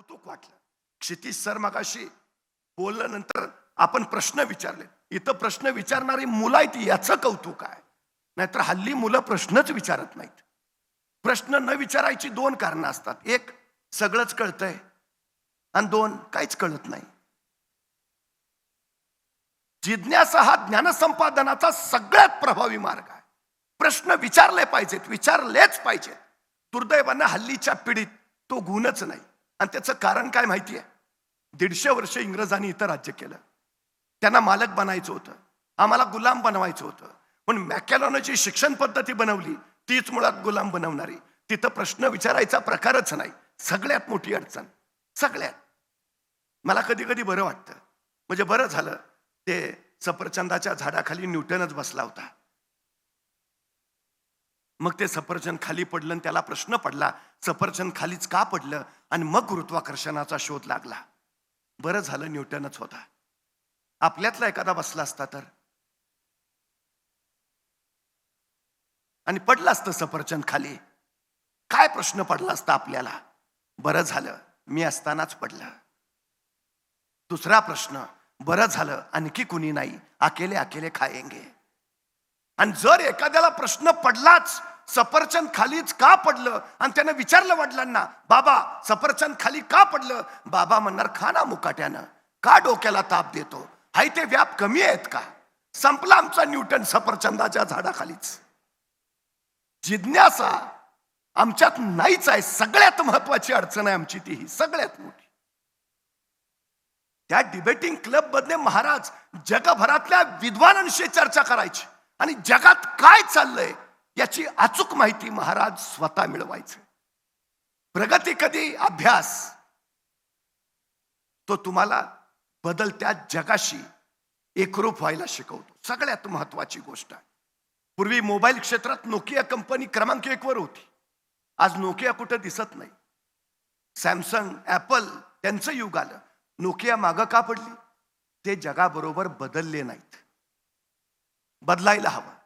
कौतुक वाटलं. क्षितिज सर मगाशी बोलल्यानंतर आपण प्रश्न विचारले. इथं प्रश्न विचारणारी मुलं आहेत याचं कौतुक आहे. नाहीतर हल्ली मुलं प्रश्नच विचारत नाहीत. प्रश्न न विचारायची दोन कारणं असतात. एक सगळंच कळतंय. आणि दोन काहीच कळत नाही. जिज्ञासा हा ज्ञानसंपादनाचा सगळ्यात प्रभावी मार्ग आहे. प्रश्न विचारले पाहिजेत विचारलेच पाहिजेत. दुर्दैवानं हल्लीच्या पिढीत तो गुणच नाही. आणि त्याचं कारण काय माहिती आहे? दीडशे वर्ष इंग्रजांनी इथं राज्य केलं. त्यांना मालक बनायचं होतं. आम्हाला गुलाम बनवायचं होतं. पण मॅकॅलॉनं जी शिक्षण पद्धती बनवली तीच मुळात गुलाम बनवणारी. तिथं प्रश्न विचारायचा प्रकारच नाही. सगळ्यात मोठी अडचण. सगळ्यात. मला कधी कधी बरं वाटतं. म्हणजे बरं झालं. ते सफरचंदाच्या झाडाखाली न्यूटनच बसला होता. मग ते सफरचंद खाली पडलं आणि त्याला प्रश्न पडला सफरचंद खालीच का पडलं? आणि मग गुरुत्वाकर्षणाचा शोध लागला. बरं झालं न्यूटनच होता. आपल्यातला एखादा बसला असता तर? आणि पडलं असतं सफरचंद खाली. काय प्रश्न पडला असता आपल्याला? बरं झालं मी असतानाच पडलं. दुसरा प्रश्न बरं झालं आणखी कुणी नाही अकेले अकेले खायंगे. आणि जर एखाद्याला प्रश्न पडलाच सफरचंद खालीच का पडलं? आणि त्यानं विचारलं वडिलांना बाबा सफरचंद खाली का पडलं? बाबा म्हणणार खा ना मुकाट्यानं. का डोक्याला ताप देतो? हाय ते व्याप कमी आहेत का? संपला आमचा न्यूटन सफरचंदाच्या झाडाखालीच. जिज्ञासा आमच्यात नाहीच आहे. सगळ्यात महत्वाची अडचण आहे आमची ती ही. सगळ्यात मोठी. त्या डिबेटिंग क्लब मधले महाराज जगभरातल्या विद्वानांशी चर्चा करायची. आणि जगात काय चाललंय? याची अचूक माहिती महाराज स्वतः मिळवायचे. प्रगती कधी? अभ्यास. तो तुम्हाला बदलत्या जगाशी एकरूप व्हायला शिकवतो. सगळ्यात महत्वाची गोष्ट आहे. पूर्वी मोबाईल क्षेत्रात नोकिया कंपनी क्रमांक एक वर होती. आज नोकिया कुठं दिसत नाही. सॅमसंग ऍपल त्यांचं युग आलं. नोकिया मागं का पडली? ते जगाबरोबर बदलले नाहीत. बदलायला हवं.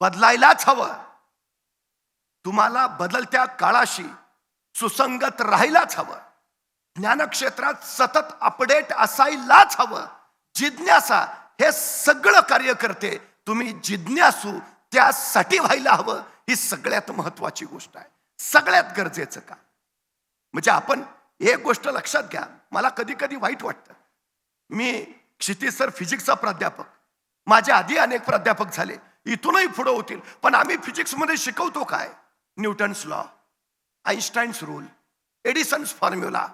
बदलायलाच हवं. तुम्हाला बदलत्या काळाशी सुसंगत राहायलाच हवं. ज्ञानक्षेत्रात सतत अपडेट असायलाच हवं. जिज्ञासा हे सगळं कार्य करते. तुम्ही जिज्ञासू त्यासाठी व्हायला हवं. ही सगळ्यात महत्वाची गोष्ट आहे. सगळ्यात गरजेचं का म्हणजे आपण एक गोष्ट लक्षात घ्या. मला कधी कधी वाईट वाटतं. मी क्षितिज सर फिजिक्सचा प्राध्यापक. माझ्या आधी अनेक प्राध्यापक झाले. इथूनही पुढं होतील. पण आम्ही फिजिक्समध्ये शिकवतो काय? Newton's law Einstein's rule Edison's formula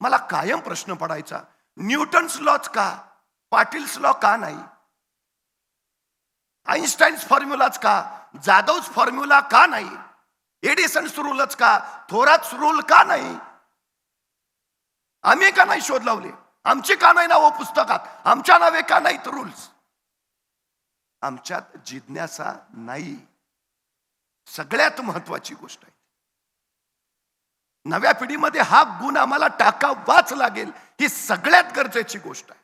मला कायम प्रश्न पडायचा न्यूटन्स लॉच का? पाटील्स लॉ का नाही? आईन्स्टाईन्स फॉर्म्युलाच का? जाधवच फॉर्म्युला का नाही? एडिसन्स रूलच का? थोराच रूल का नाही? आम्ही का नाही शोध लावले? आमची का नाही नावं पुस्तकात? आमच्या नावे का नाहीत रूल्स आमच्यात जिज्ञासा नाही. सगळ्यात महत्वाची गोष्ट आहे. नव्या पिढीमध्ये हा गुण आम्हाला टाकावाच लागेल ही सगळ्यात गरजेची गोष्ट आहे.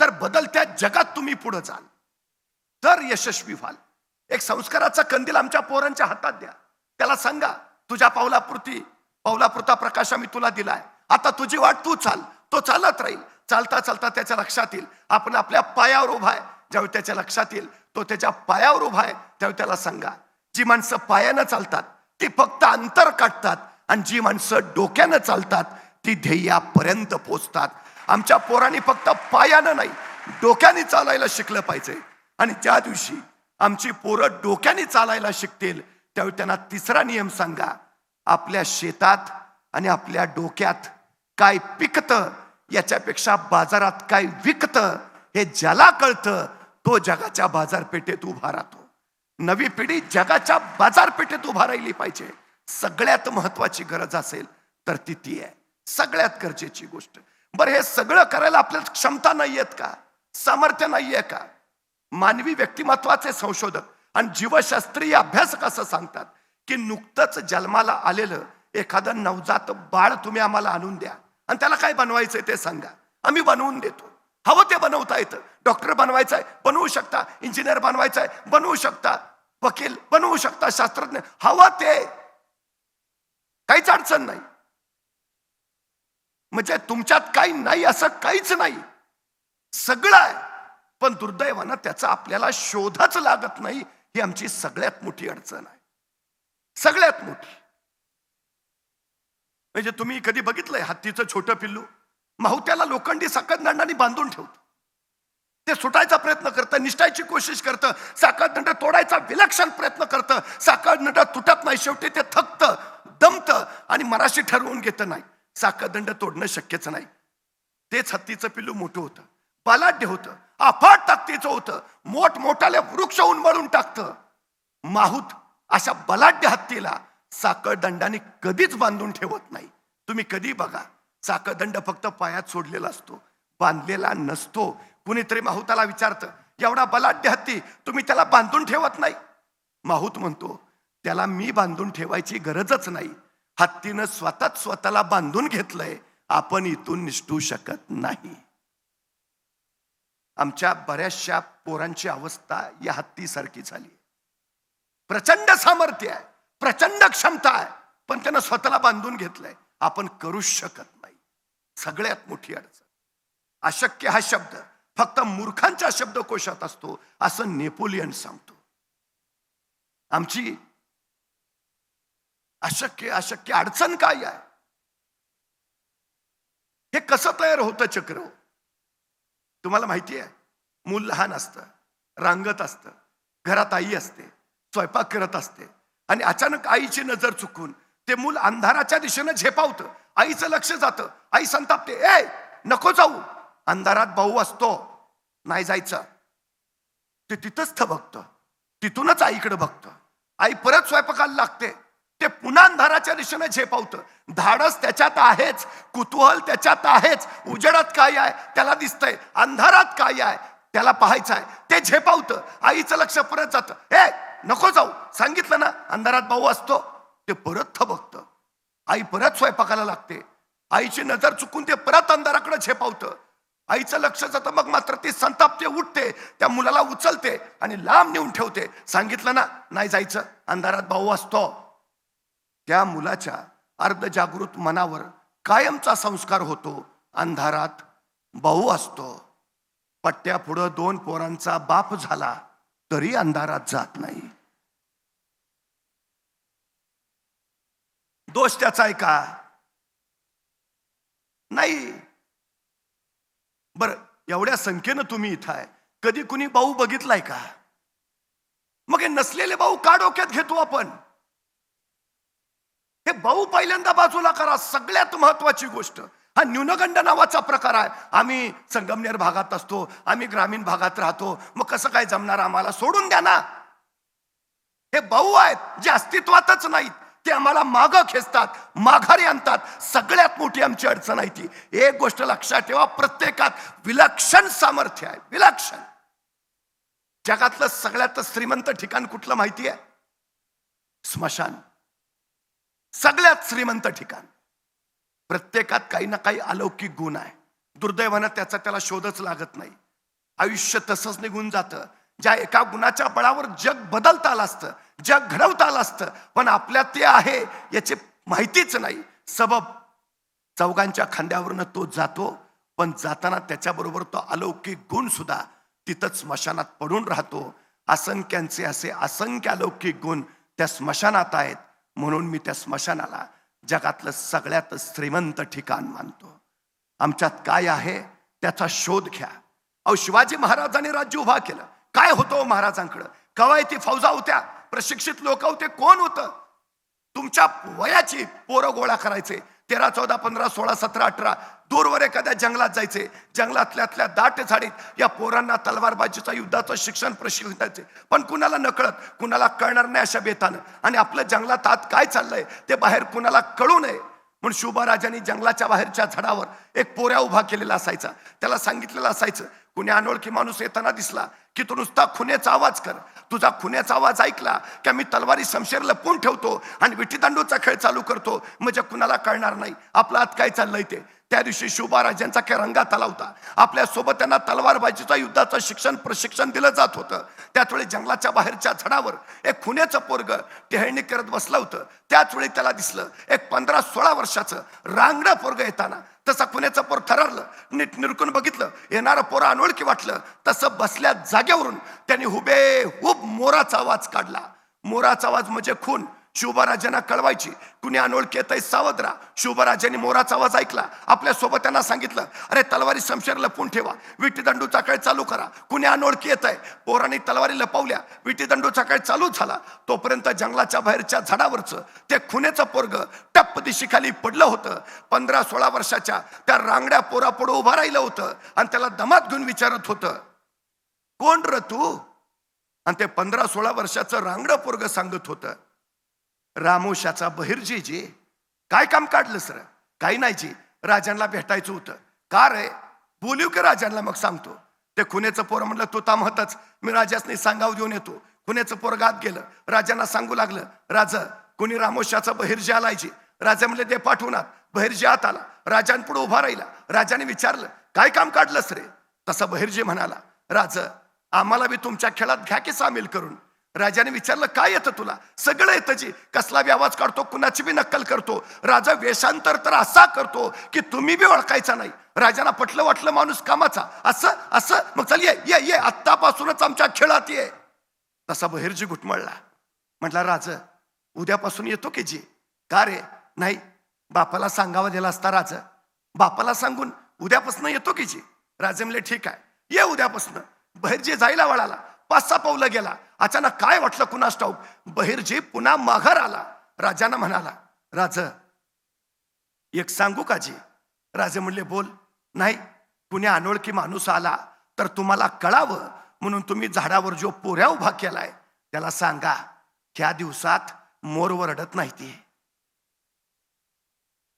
तर बदलत्या जगात तुम्ही पुढे जाल. तर यशस्वी व्हाल. एक संस्काराचा कंदील आमच्या पोरांच्या हातात द्या. त्याला सांगा तुझ्या पावलापुरती पावलापुरता प्रकाश आम्ही तुला दिलाय. आता तुझी वाट तू चाल. तो चालत राहील. चालता चालता त्याच्या लक्षात येईल. आपण आपल्या पायावर उभा आहे. ज्यावेळी त्याच्या लक्षात येईल तो त्याच्या पायावर उभा आहे त्यावेळी त्याला सांगा जी माणसं पायानं चालतात ती फक्त अंतर काढतात आणि जी माणसं डोक्यानं चालतात ती ध्येयापर्यंत पोचतात. आमच्या पोरांनी फक्त पायानं नाही डोक्याने चालायला शिकलं पाहिजे. आणि ज्या दिवशी आमची पोरं डोक्याने चालायला शिकतील त्यावेळी त्यांना तिसरा नियम सांगा आपल्या शेतात आणि आपल्या डोक्यात काय पिकतं याच्यापेक्षा बाजारात काय विकतं हे ज्याला कळतं तो जगाच्या बाजारपेठेत उभा राहतो. नवी पिढी जगाच्या बाजारपेठेत उभा राहिली पाहिजे. सगळ्यात महत्वाची गरज असेल तर ती ती आहे. सगळ्यात गरजेची गोष्ट. बरं हे सगळं करायला आपल्याला क्षमता नाहीयेत का? सामर्थ्य नाहीये का? मानवी व्यक्तिमत्वाचे संशोधक आणि जीवशास्त्रीय अभ्यासक असं सांगतात की नुकतंच जन्माला आलेलं एखादं नवजात बाळ तुम्ही आम्हाला आणून द्या. आणि त्याला काय बनवायचंय ते सांगा. आम्ही बनवून देतो. हवं ते बनवता येतं. डॉक्टर बनवायचं आहे बनवू शकता. इंजिनियर बनवायचं आहे बनवू शकता. वकील बनवू शकता शास्त्रज्ञ. हवं ते. काहीच अडचण नाही. म्हणजे तुमच्यात काही नाही असं काहीच नाही. सगळं आहे. पण दुर्दैवानं त्याचा आपल्याला शोधच लागत नाही. ही आमची सगळ्यात मोठी अडचण आहे. सगळ्यात मोठी. म्हणजे तुम्ही कधी बघितलंय हत्तीचं छोटं पिल्लू? माहुत्याला लोखंडी दंडाने बांधून ठेवतं. ते सुटायचा प्रयत्न करतं निष्ठायची कोशिश करतं साखरदंड तोडायचा विलक्षण प्रयत्न करतं. साखरदंड तुटत नाही शेवटी ते थकतं दमतं आणि मराशी ठरवून घेतं नाही. साखरदंड तोडणं शक्यच नाही. तेच हत्तीचं पिल्लू मोठं होतं. बलाढ्य होतं. अफाट ताकदीचं होतं. मोठमोठाले वृक्ष उन्मळून टाकतं. माहूत अशा बलाढ्य हत्तीला साखळदंडाने कधीच बांधून ठेवत नाही. तुम्ही कधी बघा. चाकदंड फक्त पायात सोडलेला असतो बांधलेला नसतो. कुणीतरी माहुताला विचारतं एवढा बलाढ्य हत्ती तुम्ही त्याला बांधून ठेवत नाही? माहूत म्हणतो त्याला मी बांधून ठेवायची गरजच नाही. हत्तीनं स्वतःच स्वतःला बांधून घेतलंय. आपण इथून निष्ठू शकत नाही. आमच्या बऱ्याचशा पोरांची अवस्था या हत्तीसारखी झाली. प्रचंड सामर्थ्य आहे प्रचंड क्षमता आहे पण त्यानं स्वतःला बांधून घेतलंय. आपण करूच शकत सगळ्यात मोठी अडचण. अशक्य हा शब्द फक्त मूर्खांच्या शब्दकोशात असतो असं नेपोलियन सांगतो. आमची अशक्य अशक्य अडचण काय आहे? हे कसं तयार होतं चक्र? तुम्हाला माहिती आहे मूल लहान असतं रांगत असतं घरात आई असते स्वयंपाक करत असते आणि अचानक आईची नजर चुकून ते मूल अंधाराच्या दिशेनं झेपावतं आईचं लक्ष जातं. आई संतापते ए नको जाऊ. अंधारात भाऊ असतो. नाही जायचं. ते तिथंच थबकतं तिथूनच आईकडे बघतं. आई परत स्वयंपाकाला लागते. ते पुन्हा अंधाराच्या दिशेने झेपावतं. धाडस त्याच्यात आहेच. कुतूहल त्याच्यात आहेच. उजेडात काय आहे? त्याला दिसतंय. अंधारात काय आहे? त्याला पाहायचं आहे. ते झेपावतं. आईचं लक्ष परत जातं. ए नको जाऊ. सांगितलं ना? अंधारात भाऊ असतो. ते परत थबकतं आई परत स्वयंपाकाला लागते. आईची नजर चुकून ते परत अंधाराकडे झेपावतं. आईचं लक्ष जातं मग मात्र ती संतापते उठते त्या मुलाला उचलते आणि लांब नेऊन ठेवते. सांगितलं ना नाही जायचं अंधारात भाऊ असतो. त्या मुलाच्या अर्धजागृत मनावर कायमचा संस्कार होतो. अंधारात भाऊ असतो. पट्ट्या पुढं दोन पोरांचा बाप झाला तरी अंधारात जात नाही. दोष त्याचा आहे का? नाही. बर एवढ्या संख्येनं तुम्ही इथं आहे. कधी कुणी भाऊ बघितलाय का? मग हे नसलेले भाऊ का डोक्यात घेतो आपण? हे भाऊ पहिल्यांदा बाजूला करा सगळ्यात महत्वाची गोष्ट. हा न्यूनगंड नावाचा प्रकार आहे. आम्ही संगमनेर भागात असतो आम्ही ग्रामीण भागात राहतो. मग कसं काय जमणार आम्हाला? सोडून द्या ना. हे भाऊ आहेत जे अस्तित्वातच नाहीत. ते आम्हाला मागं खेचतात माघारी आणतात. सगळ्यात मोठी आमची अडचण आहे ती. एक गोष्ट लक्षात ठेवा प्रत्येकात विलक्षण सामर्थ्य आहे. विलक्षण. जगातलं सगळ्यात श्रीमंत ठिकाण कुठलं माहिती आहे? स्मशान. सगळ्यात श्रीमंत ठिकाण. प्रत्येकात काही ना काही अलौकिक गुण आहे. दुर्दैवानं त्याचा त्याला शोधच लागत नाही. आयुष्य तसंच निघून जातं. ज्या एका गुणाच्या बळावर जग बदलता आलं असतं जग घडवता आलं असतं पण आपल्यात ते आहे याची माहितीच नाही. सबब चौघांच्या खांद्यावरनं तो जातो पण जाताना त्याच्याबरोबर तो अलौकिक गुण सुद्धा तिथंच स्मशानात पडून राहतो. असंख्यांचे असे असंख्य अलौकिक गुण त्या स्मशानात आहेत म्हणून मी त्या स्मशानाला जगातलं सगळ्यात श्रीमंत ठिकाण मानतो. आमच्यात काय आहे त्याचा शोध घ्या. अहो शिवाजी महाराजांनी राज्य उभा केलं. काय होतं हो महाराजांकडं? कवायती फौजा होत्या? प्रशिक्षित लोक होते? कोण होतं? तुमच्या वयाची पोरं गोळा करायचे. तेरा चौदा पंधरा सोळा सतरा अठरा दूरवर एखाद्या जंगलात जायचे. जंगलातल्यातल्या दाट झाडीत या पोरांना तलवारबाजीचा युद्धाचं शिक्षण प्रशिक्षण द्यायचे पण कुणाला नकळत कुणाला कळणार नाही अशा बेतानं. आणि आपलं जंगलात आत काय चाललंय ते बाहेर कुणाला कळू नये. म्हणून शुभराजांनी जंगलाच्या बाहेरच्या झाडावर एक पोऱ्या उभा केलेला असायचा. त्याला सांगितलेलं असायचं कुणी अनोळखी माणूस येताना दिसला की तू नुसता खुन्याचा आवाज कर. तुझा खुन्याचा आवाज ऐकला की मी तलवारी शमशेर लपवून ठेवतो आणि विटीदांडूचा खेळ चालू करतो. म्हणजे कुणाला कळणार नाही. आपला आत काय चाललंय ते? त्या दिवशी शिवबाराजांचा काय रंगात आला होता. आपल्यासोबत त्यांना तलवारबाजीचा युद्धाचं शिक्षण प्रशिक्षण दिलं जात होतं. त्याच वेळी जंगलाच्या बाहेरच्या झाडावर एक खुन्याचं पोरग टेहळणी करत बसलं होतं. त्याच वेळी त्याला दिसलं एक पंधरा सोळा वर्षाचं रांगडं पोरग येताना. तसा खुन्याचं पोर ठरारलं नीट निरकून बघितलं येणारं पोरं अनोळखी वाटलं. तसं बसल्या जागेवरून त्यांनी हुबे हुब मोराचा आवाज काढला. मोराचा आवाज म्हणजे खून. शिवबाराजांना कळवायची. कुणी अनोळखी येत सावधरा शिवबाराजांनी मोराचा आवाज ऐकला. आपल्यासोबत त्यांना सांगितलं अरे तलवारी शमशेर लपून ठेवा. विटीदंडूचा काळ चालू करा. कुणी अनोळखी येत आहे पोरांनी तलवारी लपवल्या. विटीदंडूचा काळ चालू झाला. तोपर्यंत जंगलाच्या बाहेरच्या झाडावरचं ते खुनेचं पोरग टप्प दिशीखाली पडलं होतं. पंधरा सोळा वर्षाच्या त्या रांगड्या पोरापुढं उभं राहिलं होतं आणि त्याला दमात घेऊन विचारत होतं कोण र तू? आणि ते पंधरा सोळा वर्षाचं रांगडं पोरग सांगत होतं. रामोशाचा बहिर्जी जी काय काम काढलं सर? काही नाही जी. राजांना भेटायचं होतं. का रे? बोलू की राजांना मग सांगतो. ते खुण्याचं पोर म्हणलं तो तामहतच मी राजासनी सांगाव देऊन येतो. खुण्याचं पोर गात गेलं. राजांना सांगू लागलं राज कुणी रामोशाचा बहिर्जी आलायची राजा म्हणले ते पाठवणार. बहिर्जी आत आला. राजांपुढे उभा राहिला. राजाने विचारलं काय काम काढलंस रे? तसा बहिर्जी म्हणाला राज आम्हाला बी तुमच्या खेळात घ्या की सामील करून. राजाने विचारलं काय येतं तुला? सगळं येतं जी. कसला बी आवाज काढतो कुणाची बी नक्कल करतो. राजा वेषांतर तर असा करतो की तुम्ही बी ओळखायचा नाही. राजाला पटलं वाटलं माणूस कामाचा. असं असं. मग चल ये ये ये. आत्तापासूनच आमच्या खेळात ये. तसा बहिर्जी घुटमळला. म्हटला राज उद्यापासून येतो की जी? का रे? नाही. बापाला सांगावा दिला असता राज. बापाला सांगून उद्यापासून येतो की जी? राजे म्हणले ठीक आहे. ये उद्यापासून. बहिर्जी जायला वळाला. पाच सहा पावलं गेला. अचानक काय वाटलं कुणास ठाऊक बहिर्जी पुन्हा माघार आला. राजानं म्हणाला राज एक सांगू काजी राजे म्हणले बोल. नाही कुणी अनोळखी माणूस आला तर तुम्हाला कळावं म्हणून तुम्ही झाडावर जो पोऱ्या उभा केलाय त्याला सांगा. ह्या दिवसात मोर वरडत नाही ती.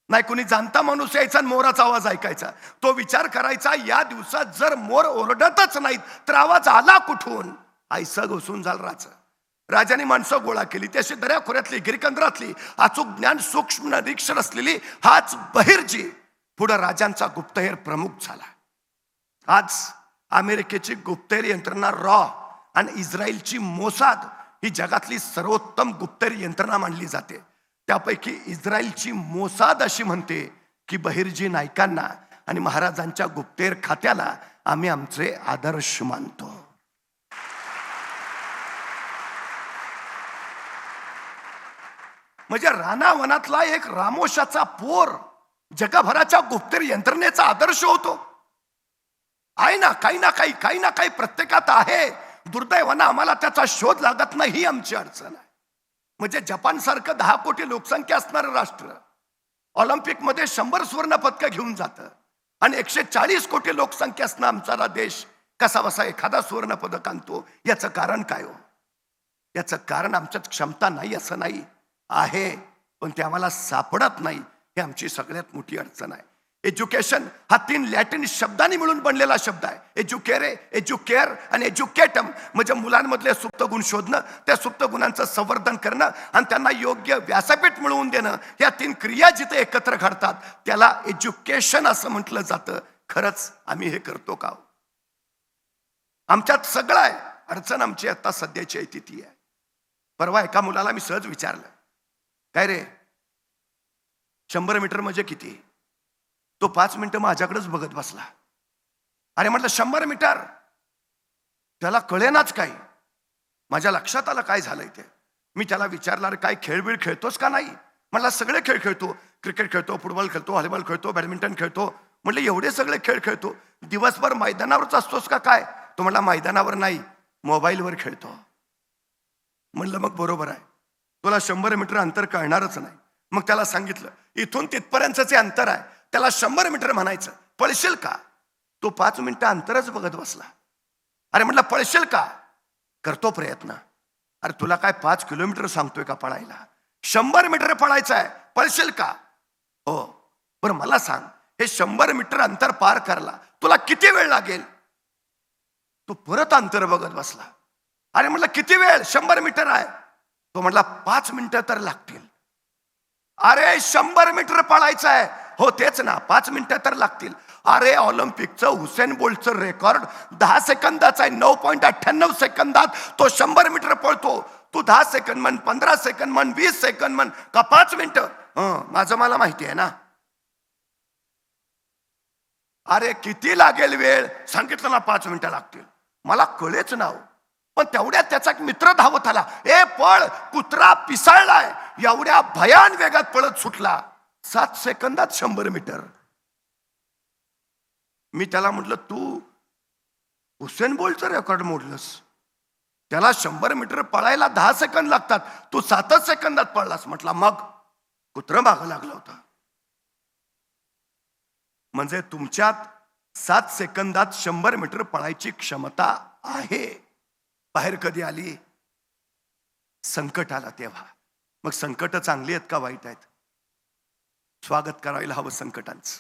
नाही कुणी जाणता माणूस यायचा आणि मोराचा आवाज ऐकायचा. तो विचार करायचा या दिवसात जर मोर ओरडतच नाहीत तर आवाज आला कुठून? आईसं घुसून झालं राजा राजाने माणसं गोळा केली त्याशी दर्याखोऱ्यातली गिरिकंद्रातली अचूक ज्ञान सूक्ष्म निरीक्षण असलेली हाच बहिर्जी. पुढं राजांचा गुप्तहेर प्रमुख झाला. आज अमेरिकेची गुप्तहेर यंत्रणा रॉ आणि इस्रायलची मोसाद ही जगातली सर्वोत्तम गुप्तहेर यंत्रणा मानली जाते. त्यापैकी इस्रायलची मोसाद अशी म्हणते की बहिर्जी नायकांना आणि महाराजांच्या गुप्तेर खात्याला आम्ही आमचे आदर्श मानतो. म्हणजे रानावनातला एक रामोशाचा पोर जगभराच्या गुप्तेर यंत्रणेचा आदर्श होतो. आहे ना काही ना काही काही ना काही प्रत्येकात आहे. दुर्दैवानं आम्हाला त्याचा शोध लागत नाही ही आमची अडचण आहे. म्हणजे जपान सारखं दहा कोटी लोकसंख्या असणारं राष्ट्र ऑलिम्पिकमध्ये शंभर सुवर्ण पदकं घेऊन जातं आणि एकशे चाळीस कोटी लोकसंख्या असणं आमचा देश कसा बसा एखादा सुवर्ण पदक आणतो याचं कारण काय हो? याचं कारण आमच्यात क्षमता नाही असं नाही आहे पण ते आम्हाला सापडत नाही हे आमची सगळ्यात मोठी अडचण आहे. एज्युकेशन हा तीन लॅटिन शब्दांनी मिळून बनलेला शब्द आहे. एज्युकेरे एज्युकेअर आणि एज्युकेटम म्हणजे मुलांमधले सुप्त गुण शोधणं त्या सुप्त गुणांचं संवर्धन करणं आणि त्यांना योग्य व्यासपीठ मिळवून देणं या तीन क्रिया जिथे एकत्र घडतात त्याला एज्युकेशन असं म्हटलं जातं. खरंच आम्ही हे करतो का हो? आमच्यात सगळं आहे. अडचण आमची आता सध्याची आहे ती आहे. परवा एका मुलाला मी सहज विचारलं काय रे? शंभर मीटर म्हणजे किती? तो पाच मिनिटं माझ्याकडेच बघत बसला. अरे म्हटलं शंभर मीटर. त्याला कळेनाच काही. माझ्या लक्षात आलं काय झालंय ते. मी त्याला विचारला अरे काय खेळबीळ खेळतोस का नाही? म्हटलं सगळे खेळ खेळतो. क्रिकेट खेळतो फुटबॉल खेळतो व्हॉलीबॉल खेळतो बॅडमिंटन खेळतो. म्हटलं एवढे सगळे खेळ खेळतो. दिवसभर मैदानावरच असतोस का काय? तो म्हटला मैदानावर नाही मोबाईलवर खेळतो. म्हणलं मग बरोबर आहे. तुला शंभर मीटर अंतर कळणारच नाही. मग त्याला सांगितलं इथून तिथपर्यंतचे अंतर आहे. त्याला शंभर मीटर म्हणायचं पळशील का? तो पाच मिनिटं अंतरच बघत बसला. अरे म्हटलं पळशील का? करतो प्रयत्न. अरे तुला काय पाच किलोमीटर सांगतोय का पळायला? शंभर मीटर पळायचं आहे पळशील का? हो. बरं मला सांग हे शंभर मीटर अंतर पार करला तुला किती वेळ लागेल? तो परत अंतर बघत बसला. अरे म्हटलं किती वेळ? शंभर मीटर आहे. तो म्हटला पाच मिनिटं तर लागतील. अरे शंभर मीटर पळायचं आहे हो तेच ना. पाच मिनिटं तर लागतील. अरे ऑलिम्पिकचं हुसेन बोल्टचं रेकॉर्ड दहा सेकंदाचा आहे. नऊ पॉईंट अठ्ठ्याण्णव सेकंदात तो शंभर मीटर पळतो. तू दहा सेकंद म्हण पंधरा सेकंद म्हण वीस सेकंद म्हण का पाच मिनिटं? हं, माझं मला माहिती आहे ना. अरे किती लागेल वेळ? सांगितलं ना पाच मिनिटं लागतील. मला कळेच ना हो. पण तेवढ्यात त्याचा एक मित्र धावत आला. ए पळ कुत्रा पिसाळलाय. एवढ्या भयान वेगात पळत सुटला. सात सेकंदात शंभर मीटर. मी त्याला म्हटलं तू हुसेन बोल्टचं रेकॉर्ड मोडलंस. त्याला शंभर मीटर पळायला दहा सेकंद लागतात. तू सातच सेकंदात पळलास. म्हटला मग कुत्र मागं लागला होता. म्हणजे तुमच्यात सात सेकंदात शंभर मीटर पळायची क्षमता आहे. बाहेर कधी आली? संकट आला तेव्हा. मग संकट चांगली आहेत का वाईट आहेत? स्वागत करायला हवं संकटांचं.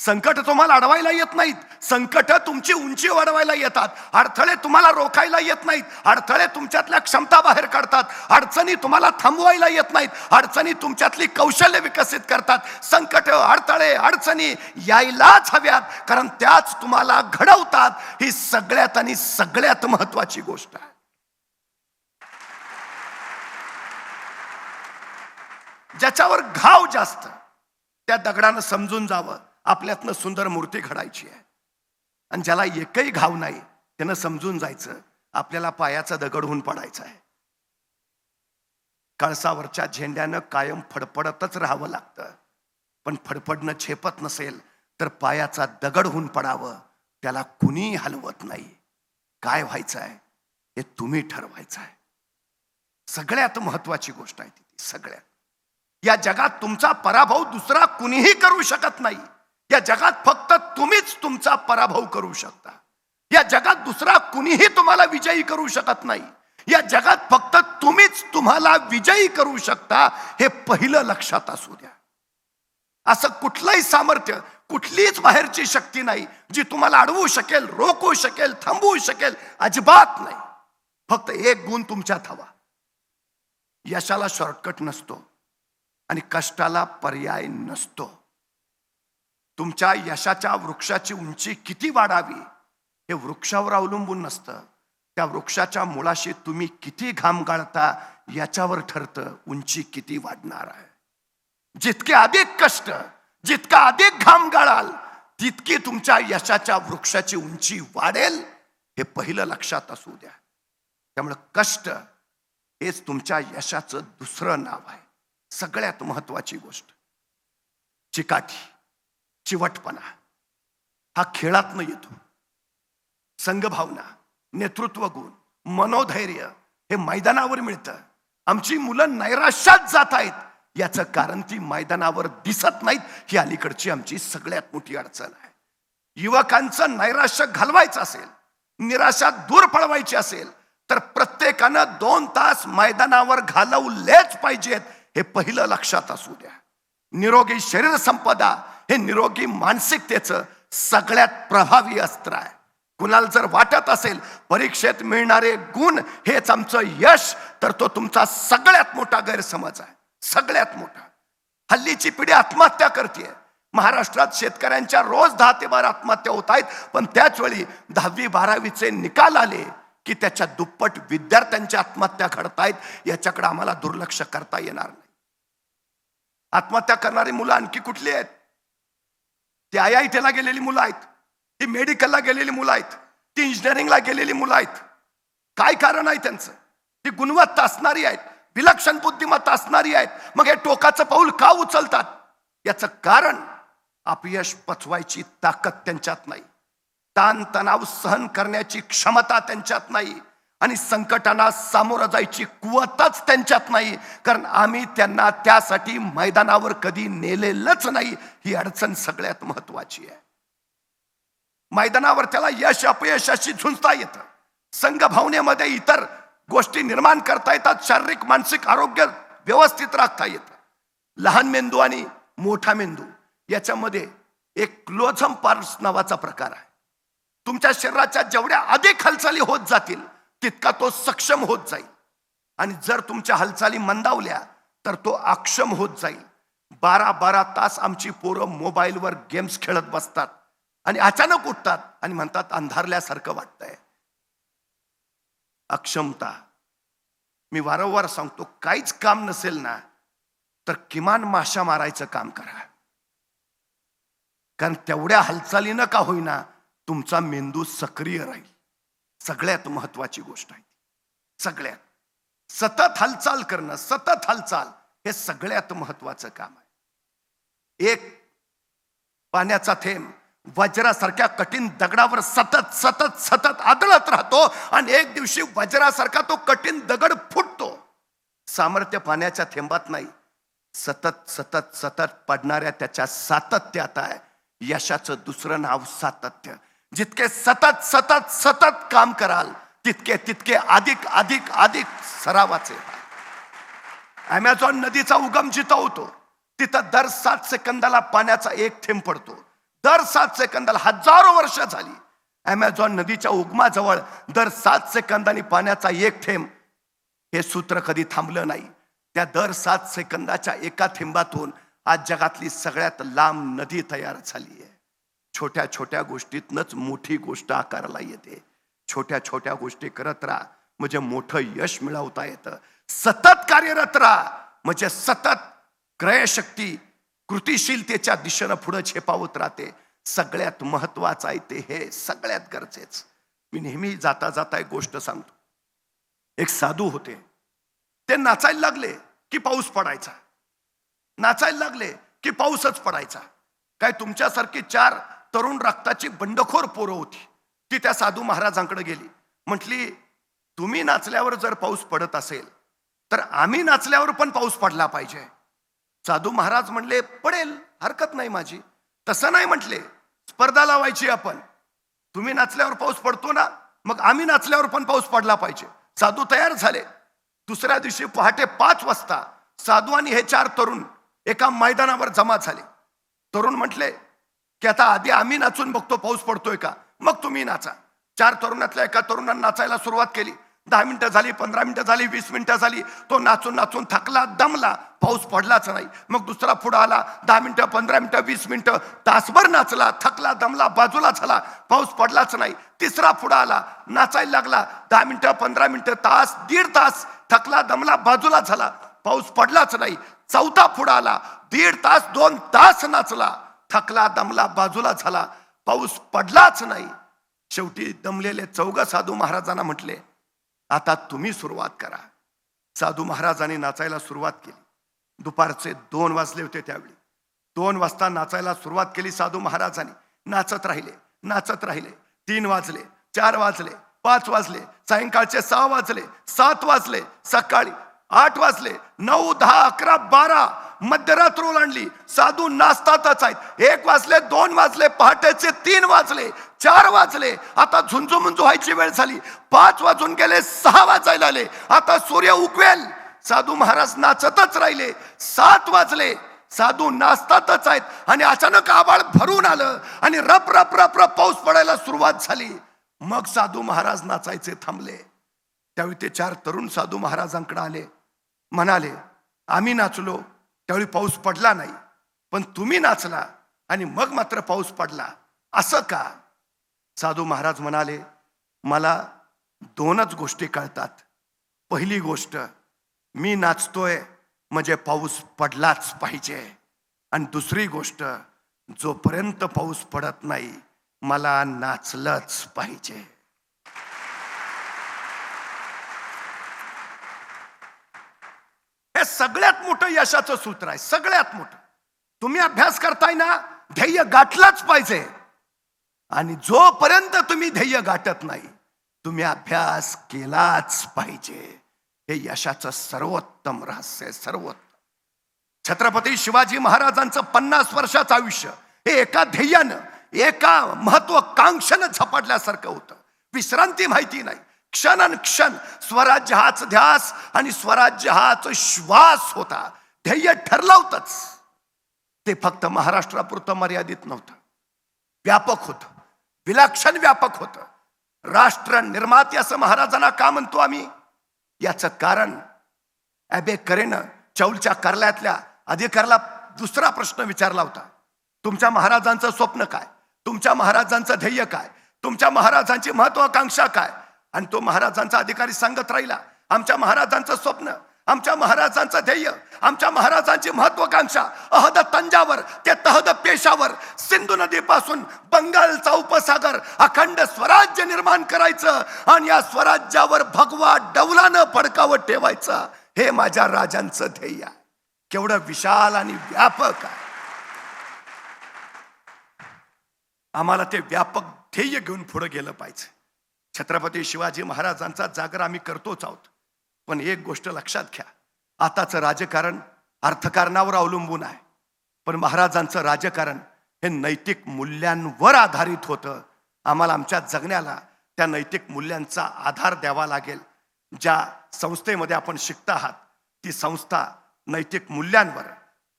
संकट तुम्हाला अडवायला येत नाहीत. संकट तुमची उंची वाढवायला येतात. अडथळे तुम्हाला रोखायला येत नाहीत. अडथळे तुमच्यातल्या क्षमता बाहेर काढतात. अडचणी तुम्हाला थांबवायला येत नाहीत. अडचणी तुमच्यातली कौशल्य विकसित करतात. संकट अडथळे अडचणी यायलाच हव्यात. कारण त्याच तुम्हाला घडवतात. ही सगळ्यात आणि सगळ्यात महत्वाची गोष्ट आहे. ज्याच्यावर घाव जास्त त्या दगडानं समजून जावं. आपल्यातनं सुंदर मूर्ती घडायची आहे. आणि ज्याला एकही घाव नाही त्यानं समजून जायचं आपल्याला पायाचा दगड होऊन पडायचा आहे. कळसावरच्या झेंड्यानं कायम फडफडतच राहावं लागतं. पण फडफडणं झेपत नसेल तर पायाचा दगड होऊन पडावं त्याला कुणी हलवत नाही. काय व्हायचं आहे? हे तुम्ही ठरवायचं आहे. सगळ्यात महत्वाची गोष्ट आहे ती सगळ्यात. या जगात तुमचा पराभव दुसरा कुणीही करू शकत नाही. या जगात फक्त तुम्हीच तुमचा पराभव करू शकता. या जगात दुसरा कुणीही तुम्हाला विजयी करू शकत नाही. या जगात फक्त तुम्हीच तुम्हाला विजयी करू शकता हे पहिलं लक्षात असू द्या. असं कुठलंही सामर्थ्य कुठलीच बाहेरची शक्ती नाही जी तुम्हाला अडवू शकेल रोखू शकेल थांबवू शकेल अजिबात नाही. फक्त एक गुण तुमच्यात हवा. यशाला शॉर्टकट नसतो. आणि कष्टाला पर्याय नसतो. तुमच्या यशाच्या वृक्षाची उंची किती वाढावी हे वृक्षावर अवलंबून नसतं. त्या वृक्षाच्या मुळाशी तुम्ही किती घाम गाळता याच्यावर ठरतं उंची किती वाढणार आहे. जितके अधिक कष्ट जितका अधिक घाम गाळाल तितकी तुमच्या यशाच्या वृक्षाची उंची वाढेल हे पहिलं लक्षात असू द्या. त्यामुळे कष्ट हेच तुमच्या यशाचं दुसरं नाव आहे. सगळ्यात महत्वाची गोष्ट. चिकाटी चिवटपणा हा खेळातनं येतो. संघभावना नेतृत्व गुण मनोधैर्य हे मैदानावर मिळतं. आमची मुलं नैराश्यात जात आहेत. याचं कारण ती मैदानावर दिसत नाहीत ही अलीकडची आमची सगळ्यात मोठी अडचण आहे. युवकांचं नैराश्य घालवायचं असेल निराशा दूर पळवायची असेल तर प्रत्येकानं दोन तास मैदानावर घालवलेच पाहिजेत. हे पहिलं लक्षात असू द्या. निरोगी शरीर संपदा हे निरोगी मानसिकतेचं सगळ्यात प्रभावी अस्त्र आहे. कुणाला जर वाटत असेल परीक्षेत मिळणारे गुण हेच आमचं यश तर तो तुमचा सगळ्यात मोठा गैरसमज आहे. सगळ्यात मोठा. हल्लीची पिढी आत्महत्या करते महाराष्ट्रात शेतकऱ्यांच्या रोज दहा ते बारा आत्महत्या होत आहेत पण त्याच वेळी दहावी बारावीचे निकाल आले की त्याच्या दुप्पट विद्यार्थ्यांच्या आत्महत्या घडतायत याच्याकडे आम्हाला दुर्लक्ष करता येणार नाही. आत्महत्या करणारी मुलं आणखी कुठली आहेत? ती आय आय टीला गेलेली मुलं आहेत. ती मेडिकलला गेलेली मुलं आहेत. ती इंजिनिअरिंगला गेलेली मुलं आहेत. काय कारण आहे त्यांचं? ती गुणवत्ता असणारी आहेत. विलक्षण बुद्धिमत्ता असणारी आहेत. मग हे टोकाचं पाऊल का उचलतात? याचं कारण अपयश पचवायची ताकद त्यांच्यात नाही. ताणतणाव सहन करण्याची क्षमता त्यांच्यात नाही. आणि संकटांना सामोरं जायची कुवतच त्यांच्यात नाही. कारण आम्ही त्यांना त्यासाठी मैदानावर कधी नेलेलंच नाही. ही अडचण सगळ्यात महत्वाची आहे. मैदानावर त्याला यश अपयशाशी झुंजता येतं. संघ भावनेमध्ये इतर गोष्टी निर्माण करता येतात. शारीरिक मानसिक आरोग्य व्यवस्थित राखता येतं. लहान मेंदू आणि मोठा मेंदू याच्यामध्ये एक क्लोझम पार्ट्स नावाचा प्रकार आहे. तुमच्या शरीराच्या जेवढ्या अधिक हालचाली होत जातील तितका तो सक्षम होत जाईल. आणि जर तुमच्या हालचाली मंदावल्या तर तो अक्षम होत जाईल. बारा बारा तास आमची पोरं मोबाईलवर गेम्स खेळत बसतात आणि अचानक उठतात आणि म्हणतात अंधारल्यासारखं वाटतंय. अक्षमता. मी वारंवार सांगतो काहीच काम नसेल ना तर किमान माशा मारायचं काम करा. कारण तेवढ्या हालचालीनं का होईना तुमचा मेंदू सक्रिय राहील. सगळ्यात महत्वाची गोष्ट आहे सगळ्यात. सतत हालचाल करणं सतत हालचाल हे सगळ्यात महत्वाचं काम आहे. एक पाण्याचा थेंब वज्रासारख्या कठीण दगडावर सतत सतत सतत आदळत राहतो आणि एक दिवशी वज्रासारखा तो कठीण दगड फुटतो. सामर्थ्य पाण्याच्या थेंबात नाही. सतत सतत सतत पडणाऱ्या त्याच्या सातत्यात आहे. यशाचं दुसरं नाव सातत्य. जितके सतत सतत सतत काम कराल तितके तितके अधिक अधिक अधिक सरावाचे अमेझॉन नदीचा उगम जिथं होतो तिथं दर सात सेकंदाला पाण्याचा एक थेंब पडतो. दर सात सेकंदाला हजारो वर्ष झाली अमेझॉन नदीच्या उगमाजवळ दर सात सेकंदानी पाण्याचा एक थेंब. हे सूत्र कधी थांबलं नाही. त्या दर सात सेकंदाच्या एका थेंबातून आज जगातली सगळ्यात लांब नदी तयार झाली आहे. छोट्या छोट्या गोष्टीतनच मोठी गोष्ट आकाराला येते. छोट्या छोट्या गोष्टी करत राहा. म्हणजे मोठं यश मिळवता येतं. सतत कार्यरत राहा. म्हणजे सतत क्रयशक्ती कृतिशीलतेच्या दिशेनं पुढं छेपावत राहते. सगळ्यात महत्वाचं आहे ते हे सगळ्यात गरजेच. मी नेहमी जाता जाता एक गोष्ट सांगतो. एक साधू होते. ते नाचायला लागले की पाऊस पडायचा. नाचायला लागले की पाऊसच पडायचा. काय तुमच्यासारखे चार तरुण रक्ताची बंडखोर पोरं होती. ती त्या साधू महाराजांकडे गेली. म्हटली तुम्ही नाचल्यावर जर पाऊस पडत असेल तर आम्ही नाचल्यावर पण पाऊस पडला पाहिजे. साधू महाराज म्हणले पडेल हरकत नाही माझी. तसं नाही म्हटले स्पर्धा लावायची आपण. तुम्ही नाचल्यावर पाऊस पडतो ना मग आम्ही नाचल्यावर पण पाऊस पडला पाहिजे. साधू तयार झाले. दुसऱ्या दिवशी पहाटे पाच वाजता साधू आणि हे चार तरुण एका मैदानावर जमा झाले. तरुण म्हटले की आता आधी आम्ही नाचून बघतो पाऊस पडतोय का? मग तुम्ही नाचा. चार तरुणातल्या एका तरुणानं नाचायला सुरुवात केली. दहा मिनिटं झाली पंधरा मिनिटं झाली वीस मिनिटं झाली. तो नाचून नाचून थकला दमला. पाऊस पडलाच नाही. मग दुसरा पुढं आला दहा मिनिटं पंधरा मिनिटं वीस मिनिटं. तासभर नाचला थकला दमला बाजूला झाला. पाऊस पडलाच नाही. तिसरा पुढं आला नाचायला लागला. दहा मिनिटं पंधरा मिनिटं तास दीड तास थकला दमला बाजूला झाला. पाऊस पडलाच नाही. चौथा पुढं आला दीड तास दोन तास नाचला. थकला दमला बाजूला झाला पाऊस पडलाच नाही. शेवटी दमलेले चौघ साधू महाराजांना म्हटले आता तुम्ही सुरुवात करा. साधू महाराजांनी नाचायला सुरुवात केली. दुपारचे दोन वाजले होते त्यावेळी. दोन वाजता नाचायला सुरुवात केली साधू महाराजांनी. नाचत राहिले नाचत राहिले. तीन वाजले चार वाजले पाच वाजले सायंकाळचे सहा वाजले सात वाजले सकाळी आठ वाजले नऊ दहा अकरा बारा मध्यरात्र ओलांडली. साधू नाचतातच आहेत. एक वाजले दोन वाजले पहाटेचे तीन वाजले चार वाजले. आता झुंजू व्हायची वेळ झाली. पाच वाजून गेले सहा वाजायला आले. आता सूर्य उगवेल. साधू महाराज नाचतच राहिले. सात वाजले. साधू नाचतातच आहेत. आणि अचानक आबाळ भरून आलं. आणि रप रप रप रप पाऊस पडायला सुरुवात झाली. मग साधू महाराज नाचायचे थांबले. त्यावेळी ते चार तरुण साधू महाराजांकडे आले. म्हणाले आम्ही नाचलो. त्यावेळी पाऊस पडला नाही. पण तुम्ही नाचला आणि मग मात्र पाऊस पडला. असं का? साधू महाराज म्हणाले मला दोनच गोष्टी कळतात. पहिली गोष्ट मी नाचतोय म्हणजे पाऊस पडलाच पाहिजे. आणि दुसरी गोष्ट जोपर्यंत पाऊस पडत नाही मला नाचलंच पाहिजे. हे सगळ्यात मोठं यशाचं सूत्र आहे सगळ्यात मोठं. तुम्ही अभ्यास करताय ना ध्येय गाठलाच पाहिजे. आणि जोपर्यंत तुम्ही ध्येय गाठत नाही तुम्ही अभ्यास केलाच पाहिजे. हे यशाचं सर्वोत्तम रहस्य सर्वोत्तम. छत्रपती शिवाजी महाराजांचं पन्नास वर्षाचं आयुष्य हे एका ध्येयानं एका महत्वाकांक्षेनं झपाटल्यासारखं होतं. विश्रांती माहिती नाही. क्षण क्षण स्वराज्य हाच ध्यास आणि स्वराज्य हाच श्वास होता. ध्येय ठरलं ते फक्त महाराष्ट्रापुरतं मर्यादित नव्हतं. व्यापक होतं. विलक्षण व्यापक होतं. राष्ट्र निर्माते असं महाराजांना का म्हणतो आम्ही? याचं कारण अबे करेनं चौलच्या कर्ल्यातल्या अधिकाऱ्याला दुसरा प्रश्न विचारला होता. तुमच्या महाराजांचं स्वप्न काय? तुमच्या महाराजांचं ध्येय काय? तुमच्या महाराजांची महत्वाकांक्षा काय? आणि तो महाराजांचा अधिकारी सांगत राहिला आमच्या महाराजांचं स्वप्न आमच्या महाराजांचं ध्येय आमच्या महाराजांची महत्वाकांक्षा अहद तंजावर ते तहद पेशावर सिंधू नदीपासून बंगालचा उपसागर अखंड स्वराज्य निर्माण करायचं आणि या स्वराज्यावर भगवा डवलानं फडकावत ठेवायचं हे माझ्या राजांचं ध्येय केवढं विशाल आणि व्यापक आहे. आम्हाला ते व्यापक ध्येय घेऊन पुढे गेलं पाहिजे. छत्रपती शिवाजी महाराजांचा जागर आम्ही करतोच आहोत. पण एक गोष्ट लक्षात घ्या. आताचं राजकारण अर्थकारणावर अवलंबून आहे. पण महाराजांचं राजकारण हे नैतिक मूल्यांवर आधारित होतं. आम्हाला आमच्या जगण्याला त्या नैतिक मूल्यांचा आधार द्यावा लागेल. ज्या संस्थेमध्ये आपण शिकता आहात ती संस्था नैतिक मूल्यांवर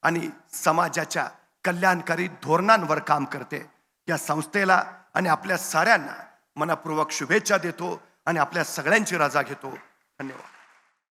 आणि समाजाच्या कल्याणकारी धोरणांवर काम करते. या संस्थेला आणि आपल्या साऱ्यांना मनापूर्वक शुभेच्छा देतो आणि आपल्या सगळ्यांची रजा घेतो. धन्यवाद.